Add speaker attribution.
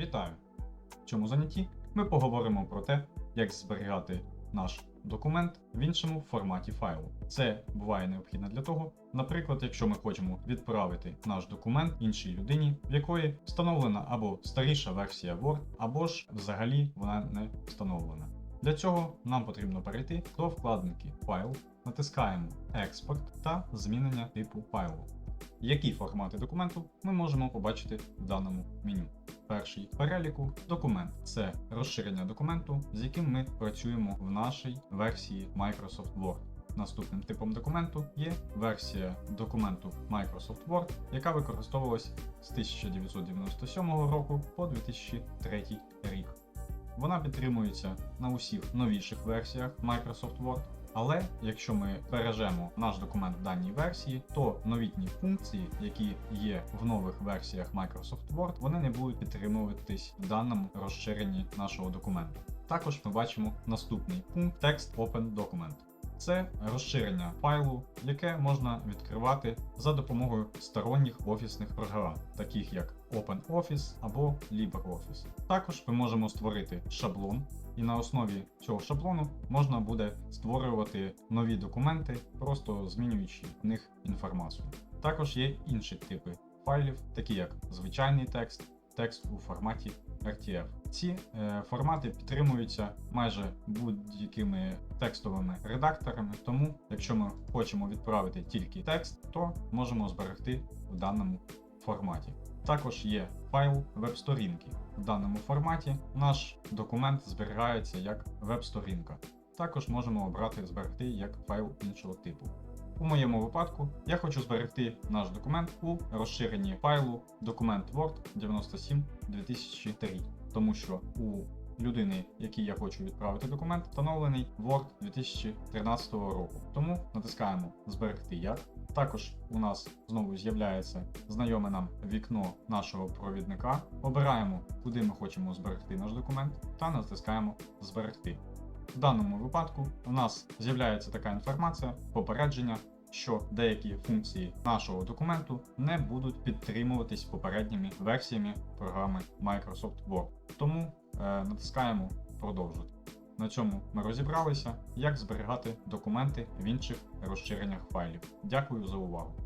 Speaker 1: Вітаю! В цьому занятті ми поговоримо про те, як зберігати наш документ в іншому форматі файлу. Це буває необхідно для того, наприклад, якщо ми хочемо відправити наш документ іншій людині, в якої встановлена або старіша версія Word, або ж взагалі вона не встановлена. Для цього нам потрібно перейти до вкладинки Файл, натискаємо Експорт та змінення типу файлу. Які формати документу ми можемо побачити в даному меню. Перший переліку документ це розширення документу, з яким ми працюємо в нашій версії Microsoft Word. Наступним типом документу є версія документу Microsoft Word, яка використовувалась з 1997 року по 2003 рік. Вона підтримується на усіх новіших версіях Microsoft Word. Але якщо ми бережемо наш документ в даній версії, то новітні функції, які є в нових версіях Microsoft Word, вони не будуть підтримуватись в даному розширенні нашого документу. Також ми бачимо наступний пункт Text Open Document. Це розширення файлу, яке можна відкривати за допомогою сторонніх офісних програм, таких як OpenOffice або LibreOffice. Також ми можемо створити шаблон, і на основі цього шаблону можна буде створювати нові документи, просто змінюючи в них інформацію. Також є інші типи файлів, такі як звичайний текст, текст у форматі RTF. Ці е, формати підтримуються майже будь-якими текстовими редакторами, тому якщо ми хочемо відправити тільки текст, то можемо зберегти в даному форматі. Також є файл веб-сторінки. В даному форматі наш документ зберігається як веб-сторінка. Також можемо обрати зберегти як файл іншого типу. У моєму випадку я хочу зберегти наш документ у розширенні файлу документ Word 97 2003, тому що у людини, якій я хочу відправити документ, встановлений Word 2013 року. Тому натискаємо Зберегти як. Також у нас знову з'являється знайоме нам вікно нашого провідника. Обираємо, куди ми хочемо зберегти наш документ, та натискаємо Зберегти. В даному випадку у нас з'являється така інформація, попередження, що деякі функції нашого документу не будуть підтримуватись попередніми версіями програми Microsoft Word. Тому е, натискаємо продовжити. На цьому ми розібралися, як зберігати документи в інших розширеннях файлів. Дякую за увагу!